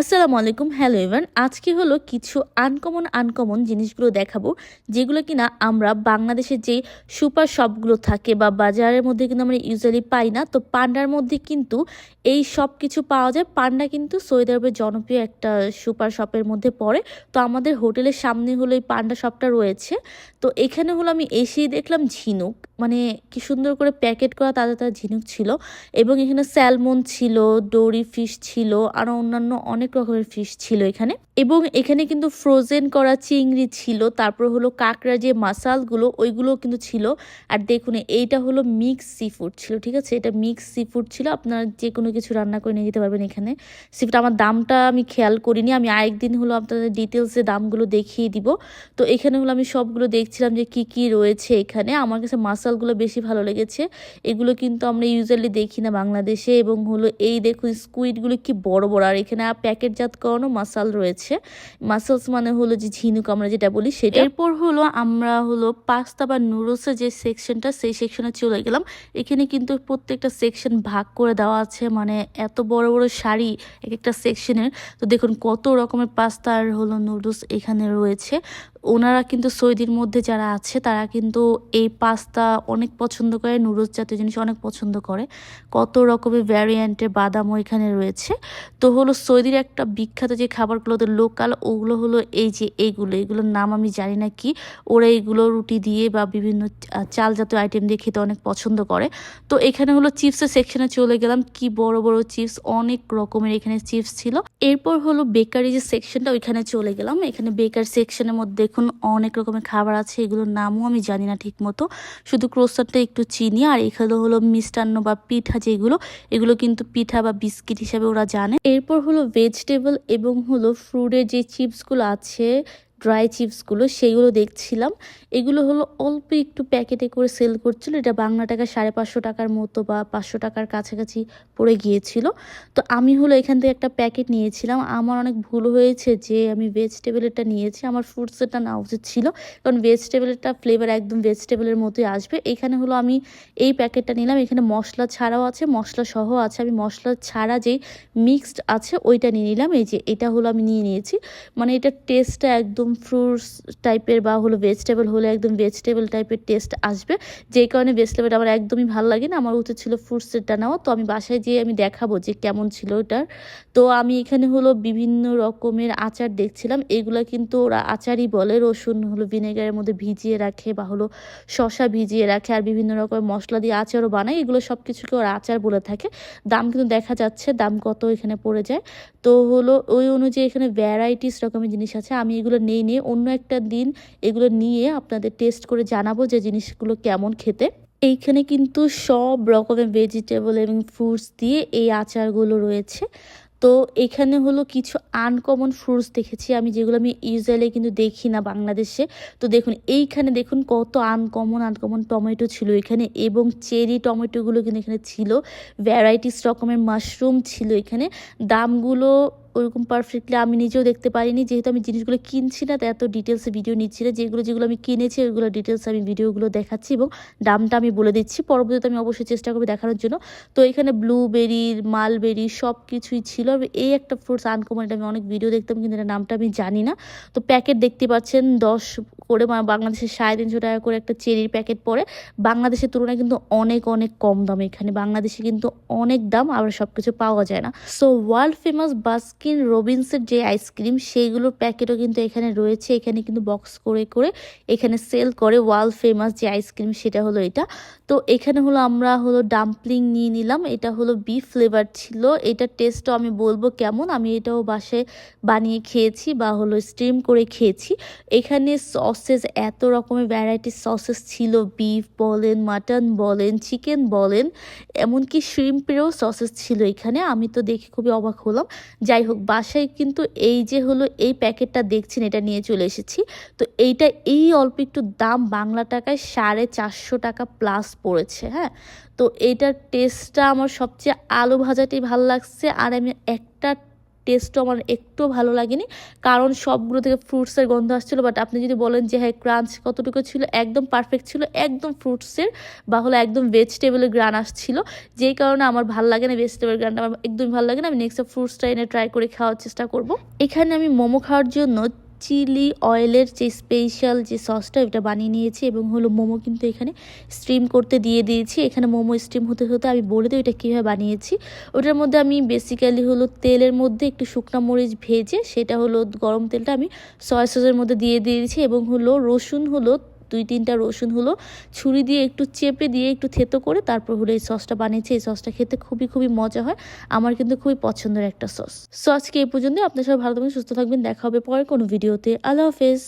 আসসালামু আলাইকুম, hello even আজকে হলো কিছু আনকমন আনকমন জিনিসগুলো দেখাবো, যেগুলো কিনা আমরা বাংলাদেশের যে সুপার শপগুলো থাকে বা বাজারের মধ্যে কিন্তু আমরা ইউজুয়ালি পাই না, তো পান্ডার মধ্যে কিন্তু এই সব কিছু পাওয়া যায়। পান্ডা কিন্তু সৌদি আরবের জনপ্রিয় একটা সুপার শপের মধ্যে পড়ে, তো আমাদের হোটেলের সামনে হলো এই পান্ডা শপটা রয়েছে। তো এখানে হলো আমি এসেই দেখলাম ঝিনুক মানে কি সুন্দর করে প্যাকেট করা তাজা তাজা ঝিনুক ছিল, এবং এখানে স্যালমন ছিল ডোরি ফিশ ছিল আরও অন্যান্য অনেক রকমের ফিশ ছিল এখানে। এবং এখানে কিন্তু ফ্রোজেন করা চিংড়ি ছিল, তারপর হলো কাঁকড়া যে মাসালগুলো ওইগুলো কিন্তু ছিল। আর দেখুন, এইটা হলো মিক্স সি ফুড ছিল, ঠিক আছে? এটা মিক্স সি ফুড ছিল, আপনারা যে কোনো কিছু রান্না করে নিয়ে যেতে পারবেন এখানে। সি ফুড আমার দামটা আমি খেয়াল করিনি, আমি আরেকদিন হলো আপনাদের ডিটেলসে দামগুলো দেখিয়ে দিব। তো এখানে হলো আমি সবগুলো দেখছিলাম যে কি কি রয়েছে এখানে। আমার কাছে মাসালগুলো বেশি ভালো লেগেছে। এগুলো কিন্তু আমরা ইউজুয়ালি দেখি না বাংলাদেশে। এবং হলো এই দেখুন স্কুইডগুলো কি বড় বড়। আর এখানে প্যাকেটজাত করানো মাসাল রয়েছে। মাসালস মানে হলো যে ঝিনুক আমরা যেটা বলি সেটা। এরপর হলো আমরা হলো পাস্তা বা নুডলসের যে সেকশনটা, সেই সেকশনে চলে গেলাম। এখানে কিন্তু প্রত্যেকটা সেকশন ভাগ করে দেওয়া আছে। মানে এত বড় বড় শাড়ি এক একটা সেকশনের। তো দেখুন কত রকমের পাস্তা আর হলো নুডলস এখানে রয়েছে। ওনারা কিন্তু সৌদির মধ্যে যারা আছে, তারা কিন্তু এই পাস্তা অনেক পছন্দ করে নুডলস জাতীয় জিনিস অনেক পছন্দ করে। কত রকমের ভ্যারিয়েন্টের বাদামও এখানে রয়েছে। তো হলো সৌদির একটা বিখ্যাত যে খাবারগুলো ওদের লোকাল ওগুলো হলো এই যে এইগুলো এগুলোর নাম আমি জানি না কি। ওরা এইগুলো রুটি দিয়ে বা বিভিন্ন চাল জাতীয় আইটেম দিয়ে খেতে অনেক পছন্দ করে। তো এখানে হলো চিপসের সেকশনে চলে গেলাম। কি বড় বড় চিপস অনেক রকমের এখানে চিপস ছিল। এরপর হলো বেকারি যে সেকশনটা ওইখানে চলে গেলাম। এখানে বেকার সেকশনের মধ্যে দেখুন অনেক রকমের খাবার আছে, এগুলোর নামও আমি জানি না ঠিক মতো শুধু ক্রোসারটা একটু চিনি আর এখানে হলো মিষ্টান্ন বা পিঠা যেগুলো, এগুলো কিন্তু পিঠা বা বিস্কিট হিসাবে ওরা জানে। এরপর হলো ভেজিটেবল এবং হলো ফ্রুটের যে চিপসগুলো আছে ড্রাই চিপসগুলো সেইগুলো দেখছিলাম। এগুলো হলো অল্প একটু প্যাকেটে করে সেল করছিল। এটা বাংলা টাকা সাড়ে পাঁচশো টাকার মতো বা পাঁচশো টাকার কাছাকাছি পড়ে গিয়েছিল। তো আমি হলো এখান থেকে একটা প্যাকেট নিয়েছিলাম। আমার অনেক ভুল হয়েছে যে আমি ভেজিটেবলেরটা নিয়েছি। আমার ফ্রুটসেরটা নেওয়া উচিত ছিল। কারণ ভেজিটেবলেরটা ফ্লেভার একদম ভেজিটেবলের মতোই আসবে। এখানে হলো আমি এই প্যাকেটটা নিলাম। এখানে মশলা ছাড়াও আছে, মশলা সহ আছে। আমি মশলা ছাড়া যেই মিক্সড আছে, ওইটা নিয়ে নিলাম। এই যে এটা হলো আমি নিয়ে নিয়েছি। মানে এটার টেস্টটা একদম একদম ফ্রুটস টাইপের বা হলো ভেজিটেবল হলে একদম ভেজিটেবল টাইপের টেস্ট আসবে। যেই কারণে ভেজিটেবল আমার একদমই ভালো লাগে না। আমার উচিত ছিল ফ্রুটসেরটা নেওয়া। তো আমি বাসায় যেয়ে আমি দেখাবো যে কেমন ছিল ওটার। তো আমি এখানে হলো বিভিন্ন রকমের আচার দেখছিলাম। এগুলো কিন্তু ওরা আচারই বলে। রসুন হলো ভিনেগারের মধ্যে ভিজিয়ে রাখে বা হলো শশা ভিজিয়ে রাখে আর বিভিন্ন রকমের মশলা দিয়ে আচারও বানায়। এগুলো সব কিছুকে ওরা আচার বলে থাকে। দাম কিন্তু দেখা যাচ্ছে, দাম কত এখানে পড়ে যায়। তো হলো ওই অনুযায়ী এখানে ভ্যারাইটিস রকমের জিনিস আছে। আমি এগুলো নেই নিয়ে নিয়ে অন্য একটা দিন এগুলো নিয়ে আপনাদের টেস্ট করে জানাব যে জিনিসগুলো কেমন খেতে। এইখানে কিন্তু সব রকমের ভেজিটেবল এবং ফ্রুটস দিয়ে এই আচারগুলো রয়েছে। তো এখানে হলো কিছু আনকমন ফ্রুটস দেখেছি আমি, যেগুলো আমি ইউজুয়ালি কিন্তু দেখি না বাংলাদেশে। তো দেখুন, এইখানে দেখুন কত আনকমন আনকমন টমেটো ছিল এখানে এবং চেরি টমেটোগুলো কিন্তু এখানে ছিল। ভ্যারাইটিস রকমের মাশরুম ছিল এখানে। দামগুলো ওরকম পারফেক্টলি আমি নিজেও দেখতে পারিনি। যেহেতু আমি জিনিসগুলো কিনছি না এত ডিটেলসে ভিডিও নিচ্ছি না। যেগুলো যেগুলো আমি কিনেছি, ওইগুলো ডিটেলস আমি ভিডিওগুলো দেখাচ্ছি এবং দামটা আমি বলে দিচ্ছি। পরবর্তীতে আমি অবশ্যই চেষ্টা করব দেখানোর জন্য। তো এখানে ব্লুবেরি মালবেরি সব কিছুই ছিল এই একটা ফ্রুটস আনকমন এটা আমি অনেক ভিডিও দেখতাম, কিন্তু এটা নামটা আমি জানি না। তো প্যাকেট দেখতে পাচ্ছেন, দশ করে বাংলাদেশের সাড়ে তিনশো টাকা করে একটা চেরির প্যাকেট পড়ে। বাংলাদেশের তুলনায় কিন্তু অনেক অনেক কম দাম এখানে। বাংলাদেশে কিন্তু অনেক দাম, আবার সব কিছু পাওয়া যায় না। সো ওয়ার্ল্ড ফেমাস বাস্কি বাস্কিন রবিন্সের যে আইসক্রিম সেইগুলোর প্যাকেটও কিন্তু এখানে রয়েছে। এখানে কিন্তু বক্স করে করে এখানে সেল করে ওয়ার্ল্ড ফেমাস যে আইসক্রিম সেটা হলো এটা। তো এখানে হলো আমরা হলো ডাম্পলিং নিয়ে নিলাম। এটা হলো বিফ ফ্লেভার ছিল। এটার টেস্টও আমি বলব কেমন। আমি এটাও বাসায় বানিয়ে খেয়েছি বা হলো স্টিম করে খেয়েছি। এখানে সসেস এত রকমের ভ্যারাইটি সসেস ছিল। বিফ বলেন মাটন বলেন চিকেন বলেন, এমনকি শ্রিম্পেরও সসেস ছিল এখানে। আমি তো দেখে খুবই অবাক হলাম। যাই হোক বাসায় কিন্তু এই যে হলো এই প্যাকেটটা দেখছেন, এটা নিয়ে চলে এসেছি। তো এইটা এই অল্প একটু দাম বাংলা টাকায় সাড়ে চারশো টাকা প্লাস পড়েছে হ্যাঁ? তো এইটার টেস্টটা আমার সবচেয়ে আলু ভাজাটি ভালো লাগছে। আর আমি একটা টেস্টও আমার একটু ভালো লাগেনি। কারণ সবগুলো থেকে ফ্রুটসের গন্ধ আসছিল বাট আপনি যদি বলেন যে হ্যাঁ ক্রাঞ্চ কতটুকু ছিল, একদম পারফেক্ট ছিল, একদম ফ্রুটসের বা হলো একদম ভেজিটেবলের গ্রান আসছিল। যেই কারণে আমার ভালো লাগে না ভেজিটেবল গ্রানটা, আমার একদমই ভালো লাগে না। আমি নেক্সট ফ্রুটসটা এনে ট্রাই করে খাওয়ার চেষ্টা করব। এখানে আমি মোমো খাওয়ার জন্য চিলি অয়েলের যে স্পেশাল যে সসটা এটা বানিয়ে নিয়েছি এবং হলো মোমো কিন্তু এখানে স্টিম করতে দিয়ে দিয়েছি। এখানে মোমো স্টিম হতে হতে আমি বলে দিই ওইটা কীভাবে বানিয়েছি। ওটার মধ্যে আমি বেসিক্যালি হলো তেলের মধ্যে একটু শুকনা মরিচ ভেজে, সেটা হলো গরম তেলটা আমি সয়া সসের মধ্যে দিয়ে দিয়েছি এবং হলো রসুন হলো দুই তিনটা রসুন হলো, ছুরি দিয়ে একটু চেপে দিয়ে একটু থেতো করে তারপর হলো এই সসটা বানিয়েছে। এই সসটা খেতে খুবই খুবই মজা হয়। আমার কিন্তু খুবই পছন্দের একটা সস। সসকে এই পর্যন্ত আপনার সবাই ভালো থাকবেন, সুস্থ থাকবেন। দেখা হবে পরে কোনো ভিডিওতে। আল্লাহ হাফেজ।